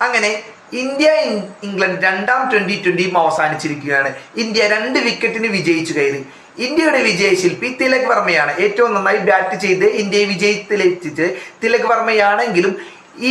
അങ്ങനെ India England രണ്ടാം twenty ട്വന്റിയും അവസാനിച്ചിരിക്കുകയാണ്. ഇന്ത്യ രണ്ട് വിക്കറ്റിന് വിജയിച്ചു കയറി. ഇന്ത്യയുടെ വിജയശില്പി തിലക് വർമ്മയാണ്. ഏറ്റവും നന്നായി ബാറ്റ് ചെയ്ത് ഇന്ത്യയെ വിജയത്തിലെത്തിച്ച് തിലക് വർമ്മയാണെങ്കിലും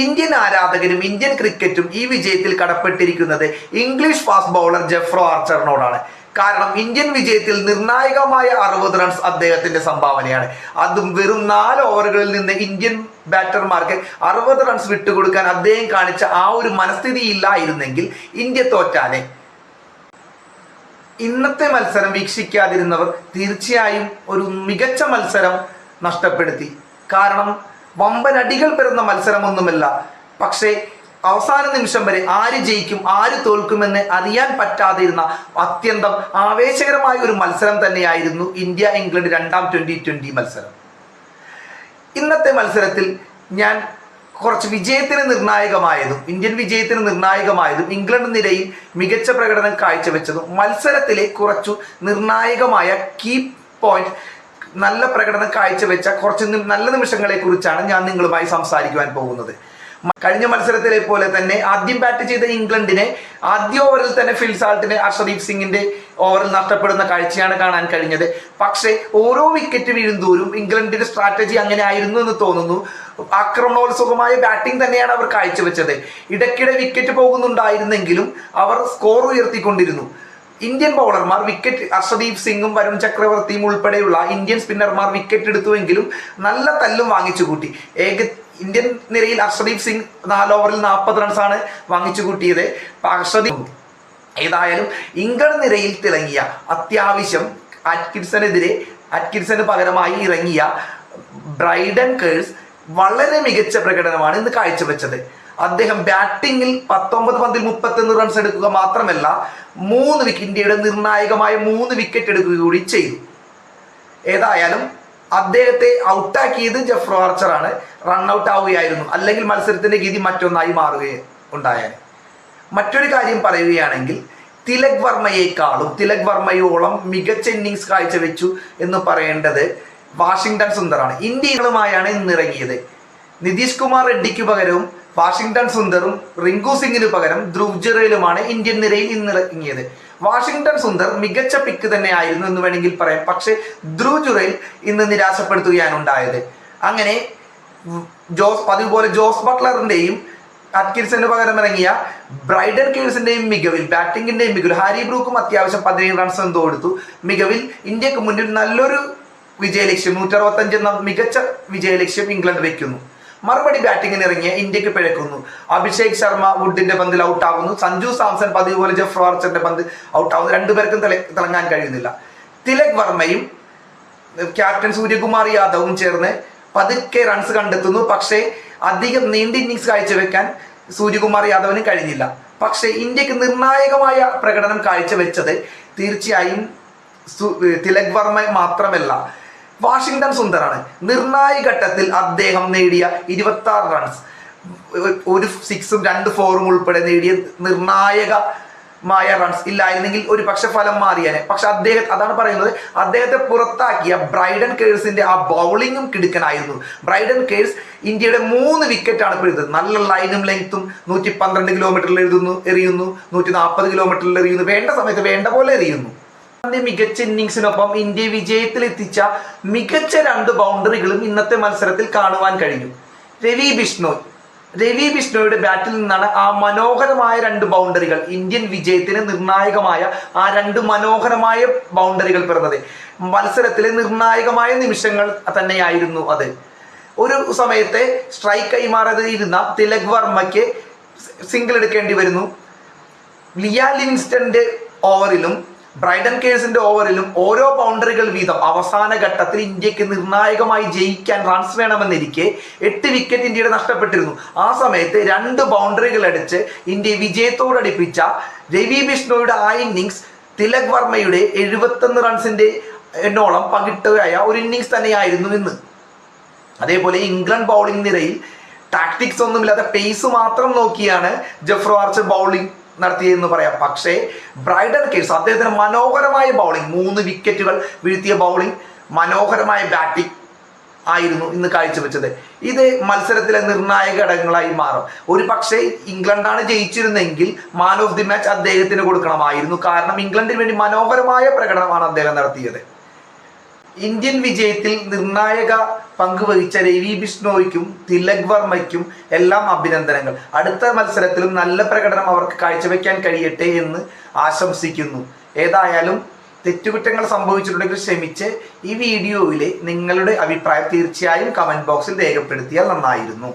ഇന്ത്യൻ ആരാധകരും ഇന്ത്യൻ ക്രിക്കറ്റും ഈ വിജയത്തിൽ കടപ്പെട്ടിരിക്കുന്നത് ഇംഗ്ലീഷ് ഫാസ്റ്റ് ബൗളർ ജെഫ്രോ ആർച്ചറിനോടാണ്. കാരണം ഇന്ത്യൻ വിജയത്തിൽ നിർണായകമായ അറുപത് റൺസ് അദ്ദേഹത്തിന്റെ സംഭാവനയാണ്. അതും വെറും നാല് ഓവറുകളിൽ നിന്ന് ഇന്ത്യൻ ബാറ്റർമാർക്ക് അറുപത് റൺസ് വിട്ടുകൊടുക്കാൻ അദ്ദേഹം കാണിച്ച ആ ഒരു മനസ്ഥിതി ഇല്ലായിരുന്നെങ്കിൽ ഇന്ത്യ തോറ്റാനെ ഇന്നത്തെ മത്സരം വീക്ഷിക്കാതിരുന്നവർ തീർച്ചയായും ഒരു മികച്ച മത്സരം നഷ്ടപ്പെടുത്തി. കാരണം വമ്പനടികൾ പെരുന്ന മത്സരമൊന്നുമല്ല. പക്ഷേ അവസാന നിമിഷം വരെ ആര് ജയിക്കും ആര് തോൽക്കുമെന്ന് അറിയാൻ പറ്റാതിരുന്ന അത്യന്തം ആവേശകരമായ ഒരു മത്സരം തന്നെയായിരുന്നു ഇന്ത്യ ഇംഗ്ലണ്ട് രണ്ടാം ട്വന്റി ട്വന്റി മത്സരം. ഇന്നത്തെ മത്സരത്തിൽ ഞാൻ കുറച്ച് വിജയത്തിന് നിർണായകമായതും ഇന്ത്യൻ വിജയത്തിന് നിർണായകമായതും ഇംഗ്ലണ്ട് നിരയിൽ മികച്ച പ്രകടനം കാഴ്ചവെച്ചതും മത്സരത്തിലെ കുറച്ചു നിർണായകമായ കീ പോയിന്റ് നല്ല പ്രകടനം കാഴ്ചവെച്ച കുറച്ച് നല്ല നിമിഷങ്ങളെ കുറിച്ചാണ് ഞാൻ നിങ്ങളുമായി സംസാരിക്കുവാൻ പോകുന്നത്. കഴിഞ്ഞ മത്സരത്തിലെ പോലെ തന്നെ ആദ്യം ബാറ്റ് ചെയ്ത ഇംഗ്ലണ്ടിനെ ആദ്യ ഓവറിൽ തന്നെ ഫിൽസാൾട്ടിന് അർഷദീപ് സിംഗിന്റെ ഓവറിൽ നഷ്ടപ്പെടുന്ന കാഴ്ചയാണ് കാണാൻ കഴിഞ്ഞത്. പക്ഷേ ഓരോ വിക്കറ്റ് വീഴുന്തോറും ഇംഗ്ലണ്ടിന്റെ സ്ട്രാറ്റജി അങ്ങനെ ആയിരുന്നു എന്ന് തോന്നുന്നു. ആക്രമണോത്സുകമായ ബാറ്റിംഗ് തന്നെയാണ് അവർ കാഴ്ചവെച്ചത്. ഇടയ്ക്കിടെ വിക്കറ്റ് പോകുന്നുണ്ടായിരുന്നെങ്കിലും അവർ സ്കോർ ഉയർത്തിക്കൊണ്ടിരുന്നു. ഇന്ത്യൻ ബൗളർമാർ വിക്കറ്റ് അർഷദീപ് സിംഗും വരുൺ ചക്രവർത്തിയും ഉൾപ്പെടെയുള്ള ഇന്ത്യൻ സ്പിന്നർമാർ വിക്കറ്റ് എടുത്തുവെങ്കിലും നല്ല തല്ലും വാങ്ങിച്ചു കൂട്ടി. ഏക ഇന്ത്യൻ നിരയിൽ അർഷദീപ് സിംഗ് നാല് ഓവറിൽ നാൽപ്പത് റൺസാണ് വാങ്ങിച്ചു കൂട്ടിയത്. അർഷദീപ് ഏതായാലും ഇംഗ്ലണ്ട് നിരയിൽ തിളങ്ങിയ അത്യാവശ്യം അറ്റ്കിൻസനെതിരെ അറ്റ്കിൻസന് പകരമായി ഇറങ്ങിയ ബ്രൈഡൻ കേഴ്സ് വളരെ മികച്ച പ്രകടനമാണ് ഇന്ന് കാഴ്ചവെച്ചത്. അദ്ദേഹം ബാറ്റിംഗിൽ പത്തൊമ്പത് പന്തിൽ മുപ്പത്തൊന്ന് റൺസ് എടുക്കുക മാത്രമല്ല മൂന്ന് വിക്കറ്റ് ഇന്ത്യയുടെ നിർണായകമായ മൂന്ന് വിക്കറ്റ് എടുക്കുക കൂടി ചെയ്തു. ഏതായാലും അദ്ദേഹത്തെ ഔട്ടാക്കിയത് ജെഫ്രോ ആർച്ചറാണ് റൺ ഔട്ട് ആവുകയായിരുന്നു. അല്ലെങ്കിൽ മത്സരത്തിന്റെ ഗതി മറ്റൊന്നായി മാറുകയും ഉണ്ടായാൽ മറ്റൊരു കാര്യം പറയുകയാണെങ്കിൽ തിലക് വർമ്മയെക്കാളും തിലക് വർമ്മയോളം മികച്ച ഇന്നിങ്സ് കാഴ്ചവെച്ചു എന്ന് പറയേണ്ടത് വാഷിങ്ടൺ സുന്ദറാണ്. ഇന്ത്യകളുമായാണ് ഇന്നിറങ്ങിയത് നിതീഷ് കുമാർ റെഡ്ഡിക്ക് പകരവും വാഷിങ്ടൺ സുന്ദറും റിങ്കു സിംഗിന് പകരം ധ്രുവ് ജുറയിലുമാണ് ഇന്ത്യൻ നിരയിൽ ഇന്നിറങ്ങിയത് വാഷിങ്ടൺ സുന്ദർ മികച്ച പിക്ക് തന്നെ ആയിരുന്നു എന്ന് വേണമെങ്കിൽ പറയാം. പക്ഷെ ധ്രുവ് ഇന്ന് നിരാശപ്പെടുത്തുകയാണ് ഉണ്ടായത് അങ്ങനെ ജോസ് പതിവ് പോലെ ജോസ് ബട്ട്ലറിന്റെയും അറ്റ്കിൻസിന് പകരം ഇറങ്ങിയ ബ്രൈഡൻ കേഴ്സിന്റെയും മികവിൽ ബാറ്റിംഗിന്റെയും മികവിൽ ഹാരി ബ്രൂക്കും അത്യാവശ്യം പതിനേഴ് റൺസ് എന്തോ കൊടുത്തു മികവിൽ ഇന്ത്യയ്ക്ക് മുന്നിൽ നല്ലൊരു വിജയലക്ഷ്യം നൂറ്ററുപത്തഞ്ച് എന്ന മികച്ച വിജയലക്ഷ്യം ഇംഗ്ലണ്ട് വെക്കുന്നു. മറുപടി ബാറ്റിംഗിന് ഇറങ്ങിയ ഇന്ത്യയ്ക്ക് പിഴക്കുന്നു. അഭിഷേക് ശർമ്മ വുഡിന്റെ പന്തിൽ ഔട്ടാകുന്നു സഞ്ജു സാംസൺ പതിവ് പോലെ ജെഫ് ആർച്ചറിന്റെ പന്ത് ഔട്ടാകുന്നു രണ്ടുപേർക്കും തിള- തിളങ്ങാൻ കഴിയുന്നില്ല. തിലക് വർമ്മയും ക്യാപ്റ്റൻ സൂര്യകുമാർ യാദവും ചേർന്ന് പതുക്കെ റൺസ് കണ്ടെത്തുന്നു. പക്ഷേ അധികം നീണ്ട ഇന്നിങ്സ് കാഴ്ചവെക്കാൻ സൂര്യകുമാർ യാദവിന് കഴിഞ്ഞില്ല. പക്ഷേ ഇന്ത്യയ്ക്ക് നിർണായകമായ പ്രകടനം കാഴ്ചവെച്ചത് തീർച്ചയായും തിലക് വർമ്മ മാത്രമല്ല. വാഷിങ്ടൺ സുന്ദറാണ്. നിർണായക ഘട്ടത്തിൽ അദ്ദേഹം നേടിയ ഇരുപത്തി ആറ് റൺസ് ഒരു സിക്സും രണ്ട് ഫോറും ഉൾപ്പെടെ നേടിയ നിർണായകമായ റൺസ് ഇല്ലായിരുന്നെങ്കിൽ ഒരു പക്ഷെ ഫലം മാറിയാനെ. പക്ഷെ അദ്ദേഹം അതാണ് പറയുന്നത് അദ്ദേഹത്തെ പുറത്താക്കിയ ബ്രൈഡൻ കേഴ്സിന്റെ ആ ബൗളിങ്ങും കിടുക്കനായിരുന്നു. ബ്രൈഡൻ കേഴ്സ് ഇന്ത്യയുടെ മൂന്ന് വിക്കറ്റാണ് പിടിച്ചത് നല്ല ലൈനും ലെങ്ത്തും നൂറ്റി പന്ത്രണ്ട് കിലോമീറ്ററിൽ എഴുതുന്നു എറിയുന്നു നൂറ്റി നാൽപ്പത് കിലോമീറ്ററിൽ എറിയുന്നു വേണ്ട സമയത്ത് വേണ്ട പോലെ എറിയുന്നു. മികച്ച ഇന്നിങ്സിനൊപ്പം ഇന്ത്യ വിജയത്തിൽ എത്തിച്ച മികച്ച രണ്ട് ബൗണ്ടറികളും ഇന്നത്തെ മത്സരത്തിൽ കാണുവാൻ കഴിഞ്ഞു. രവി ബിഷ്ണോയ്. രവി ബിഷ്ണോയുടെ ബാറ്റിൽ നിന്നാണ് ആ മനോഹരമായ രണ്ട് ബൗണ്ടറികൾ ഇന്ത്യൻ വിജയത്തിന് നിർണായകമായ ആ രണ്ട് മനോഹരമായ ബൗണ്ടറികൾ പിറന്നത്. മത്സരത്തിലെ നിർണായകമായ നിമിഷങ്ങൾ തന്നെയായിരുന്നു അത്. ഒരു സമയത്തെ സ്ട്രൈക്ക് കൈമാറാതിരുന്ന തിലക് വർമ്മയ്ക്ക് സിംഗിൾ എടുക്കേണ്ടി വരുന്നു. ലിയ ലിൻസ്റ്റന്റെ ഓവറിലും ബ്രൈഡൻ കേസിന്റെ ഓവറിലും ഓരോ ബൗണ്ടറികൾ വീതം അവസാന ഘട്ടത്തിൽ ഇന്ത്യയ്ക്ക് നിർണായകമായി ജയിക്കാൻ റൺസ് വേണമെന്നിരിക്കെ എട്ട് വിക്കറ്റ് ഇന്ത്യയുടെ നഷ്ടപ്പെട്ടിരുന്നു. ആ സമയത്ത് രണ്ട് ബൗണ്ടറികൾ അടിച്ച് ഇന്ത്യ വിജയത്തോടടുപ്പിച്ച രവി ബിഷ്ണോയുടെ ആ ഇന്നിങ്സ് തിലക് വർമ്മയുടെ എഴുപത്തൊന്ന് റൺസിന്റെ എന്നോളം പകിട്ടുകയായ ഒരു ഇന്നിങ്സ് തന്നെയായിരുന്നു ഇന്ന്. അതേപോലെ ഇംഗ്ലണ്ട് ബൗളിംഗ് നിരയിൽ ടാക്ടിക്സ് ഒന്നുമില്ലാതെ പേസ് മാത്രം നോക്കിയാണ് ജഫ്രോ ആർച്ചർ ബൗളിംഗ് നടത്തിയതെന്ന് പറയാം. പക്ഷേ ബ്രൈഡൻ കേസ് അദ്ദേഹത്തിന് മനോഹരമായ ബൗളിംഗ് മൂന്ന് വിക്കറ്റുകൾ വീഴ്ത്തിയ ബൗളിംഗ് മനോഹരമായ ബാറ്റിംഗ് ആയിരുന്നു ഇന്ന് കാഴ്ചവെച്ചത്. ഇത് മത്സരത്തിലെ നിർണായക ഘടകങ്ങളായി മാറും. ഒരു പക്ഷേ ഇംഗ്ലണ്ടാണ് ജയിച്ചിരുന്നെങ്കിൽ മാൻ ഓഫ് ദി മാച്ച് അദ്ദേഹത്തിന് കൊടുക്കണമായിരുന്നു. കാരണം ഇംഗ്ലണ്ടിന് വേണ്ടി മനോഹരമായ പ്രകടനമാണ് അദ്ദേഹം നടത്തിയത്. ഇന്ത്യൻ വിജയത്തിൽ നിർണായക പങ്ക് വഹിച്ച രവി ബിഷ്ണോയ്ക്കും തിലക് വർമ്മയ്ക്കും എല്ലാം അഭിനന്ദനങ്ങൾ. അടുത്ത മത്സരത്തിലും നല്ല പ്രകടനം അവർക്ക് കാഴ്ചവെക്കാൻ കഴിയട്ടെ എന്ന് ആശംസിക്കുന്നു. ഏതായാലും തെറ്റുകുറ്റങ്ങൾ സംഭവിച്ചിട്ടുണ്ടെങ്കിൽ ക്ഷമിച്ച് ഈ വീഡിയോയിലെ നിങ്ങളുടെ അഭിപ്രായം തീർച്ചയായും കമന്റ് ബോക്സിൽ രേഖപ്പെടുത്തിയാൽ നന്നായിരുന്നു.